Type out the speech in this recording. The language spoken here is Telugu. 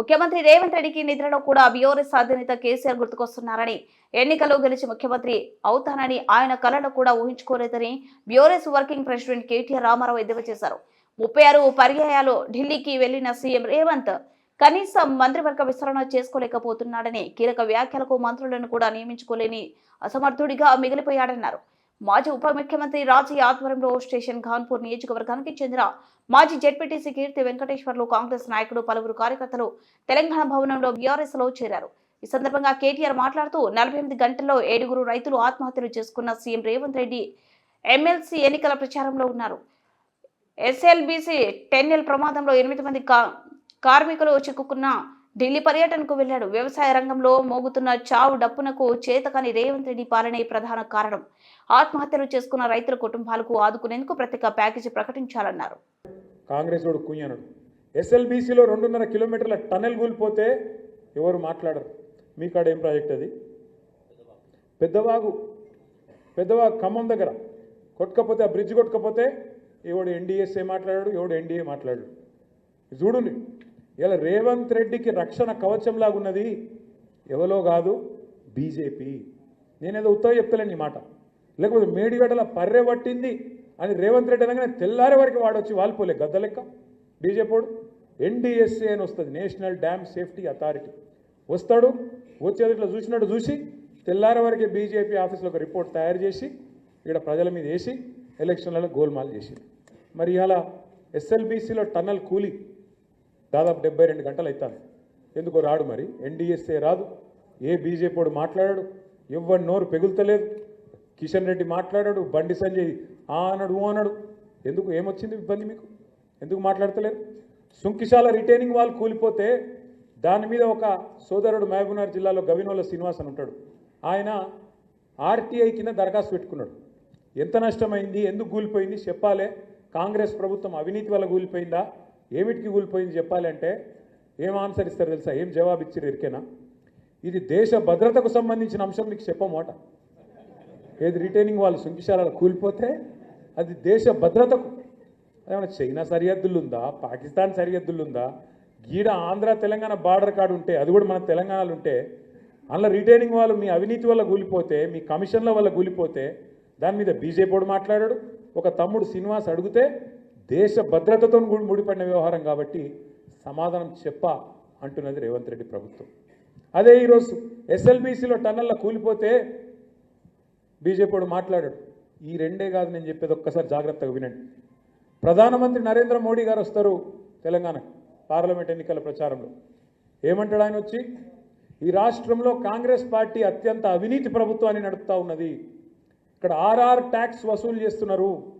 ముఖ్యమంత్రి రేవంత్ రెడ్డికి నిద్రలో కూడా బీఆర్ఎస్ అధినేత కేసీఆర్ గుర్తుకొస్తున్నారని ఎన్నికల్లో గెలిచి ముఖ్యమంత్రి అవుతానని ఆయన కలలో కూడా ఊహించుకోలేదని BRS working president KTR Rama Rao ఎద్దేవా చేశారు. ముప్పై ఆరు పర్యాయాలు ఢిల్లీకి వెళ్ళిన సీఎం రేవంత్ కనీసం మంత్రివర్గ విస్తరణ చేసుకోలేకపోతున్నాడని కీలక వ్యాఖ్యలకు మంత్రులను కూడా నియమించుకోలేని అసమర్థుడిగా మిగిలిపోయాడన్నారు. మాజీ ఉప ముఖ్యమంత్రి రాజీ ఆధ్వర్యంలో స్టేషన్ ఖాన్పూర్ నియోజకవర్గానికి చెందిన మాజీ జెడ్పీటీసీ కీర్తి వెంకటేశ్వర్లు కాంగ్రెస్ నాయకులు పలువురు కార్యకర్తలు తెలంగాణ భవనంలో బీఆర్ఎస్లో చేరారు. ఈ సందర్భంగా కేటీఆర్ మాట్లాడుతూ నలభై ఎనిమిది గంటల్లో ఏడుగురు రైతులు ఆత్మహత్యలు చేసుకున్న సీఎం రేవంత్ రెడ్డి ఎమ్మెల్సీ ఎన్నికల ప్రచారంలో ఉన్నారు. ఎస్ఎల్బీసీ టెన్నెల్ ప్రమాదంలో ఎనిమిది మంది కా- కార్మికులు చిక్కుకున్న ఢిల్లీ పర్యటనకు వెళ్ళాడు వ్యవసాయ రంగంలో మోగుతున్న చావు డప్పునకు చేతకాని రేవంత్ రెడ్డి పాలనే ప్రధాన కారణం. ఆత్మహత్యలు చేసుకున్న రైతుల కుటుంబాలకు ఆదుకునేందుకు ప్రత్యేక ప్యాకేజీ ప్రకటించాలన్నారు. కాంగ్రెస్ వాడు ఎస్ఎల్బీసీలో రెండున్నర కిలోమీటర్ల టనెల్ కూలిపోతే ఎవరు మాట్లాడరు? మీ కాడ ఏం ప్రాజెక్ట్ అది? పెద్దవాగు పెద్దవాగు ఖమ్మం దగ్గర. కొట్టుకపోతే ఆ బ్రిడ్జ్ కొట్టుకపోతే ఎవడు ఎన్డీఎస్ఏ మాట్లాడాడు ఎవడు ఎన్డీఏ మాట్లాడాడు. చూడండి ఇలా రేవంత్ రెడ్డికి రక్షణ కవచంలాగా ఉన్నది ఎవలో కాదు బీజేపీ. నేనేదో ఉత్తరం చెప్తలేను ఈ మాట. లేకపోతే మేడిగడల పర్రె పట్టింది అని రేవంత్ రెడ్డి అనగానే తెల్లారి వరకు వాడొచ్చి వాలిపోలే గద్ద లెక్క. బీజేపీడు ఎన్డీఎస్ఏ అని వస్తుంది నేషనల్ డ్యామ్ సేఫ్టీ అథారిటీ. వస్తాడు వచ్చేది ఇట్లా చూసినట్టు చూసి తెల్లారి వరకే బీజేపీ ఆఫీస్లో ఒక రిపోర్ట్ తయారు చేసి ఇక్కడ ప్రజల మీద వేసి ఎలక్షన్లలో గోల్మాల్ చేసి మరి ఇవాళ ఎస్ఎల్బీసీలో టన్నల్ కూలి దాదాపు డెబ్బై రెండు గంటలు అవుతాను ఎందుకో రాడు మరి? ఎన్డీఎస్ఏ రాదు. ఏ బీజేపీడు మాట్లాడాడు? ఎవరి నోరు పెగులుతలేదు. కిషన్ రెడ్డి మాట్లాడాడు బండి సంజయ్ ఆ అన్నాడు ఊ అన్నాడు. ఎందుకు? ఏమొచ్చింది ఇబ్బంది మీకు? ఎందుకు మాట్లాడతలేదు సుంకిశాల రిటైనింగ్ వాళ్ళు కూలిపోతే దాని మీద ఒక సోదరుడు మహబూబ్నగర్ జిల్లాలో గవినోళ్ళ శ్రీనివాస్ అని ఉంటాడు. ఆయన ఆర్టీఐ కింద దరఖాస్తు పెట్టుకున్నాడు. ఎంత నష్టమైంది? ఎందుకు కూలిపోయింది? చెప్పాలే. కాంగ్రెస్ ప్రభుత్వం అవినీతి వల్ల కూలిపోయిందా? ఏమిటికి కూలిపోయింది చెప్పాలంటే ఏం ఆన్సర్ ఇస్తారు తెలుసా? ఏం జవాబు ఇచ్చారు ఎరికేనా ఇది దేశ భద్రతకు సంబంధించిన అంశం మీకు చెప్పమాట ఏది రిటైనింగ్ వాళ్ళు సుంకిశాలలో కూలిపోతే అది దేశ భద్రతకు ఏమైనా చైనా సరిహద్దులు ఉందా? పాకిస్తాన్ సరిహద్దులు ఉందా? గీడ ఆంధ్ర తెలంగాణ బార్డర్ కార్డు ఉంటే అది కూడా మన తెలంగాణలో ఉంటే అందులో రిటైనింగ్ వాళ్ళు మీ అవినీతి వల్ల కూలిపోతే మీ కమిషన్ల వల్ల కూలిపోతే దాని మీద బీజేపీ మాట్లాడాడు. ఒక తమ్ముడు శ్రీనివాస్ అడిగితే దేశ భద్రతతో ముడిపడిన వ్యవహారం కాబట్టి సమాధానం చెప్ప అంటున్నది రేవంత్ రెడ్డి ప్రభుత్వం. అదే ఈరోజు ఎస్ఎల్బీసీలో టన్నల్లో కూలిపోతే బీజేపీడు మాట్లాడాడు. ఈ రెండే కాదు నేను చెప్పేది ఒక్కసారి జాగ్రత్తగా వినండి. ప్రధానమంత్రి నరేంద్ర మోడీ గారు వస్తారు తెలంగాణ పార్లమెంట్ ఎన్నికల ప్రచారంలో. ఏమంటాడు ఆయన వచ్చి? ఈ రాష్ట్రంలో కాంగ్రెస్ పార్టీ అత్యంత అవినీతి ప్రభుత్వాన్ని నడుపుతా ఉన్నది. ఇక్కడ ఆర్ఆర్ ట్యాక్స్ వసూలు చేస్తున్నారు.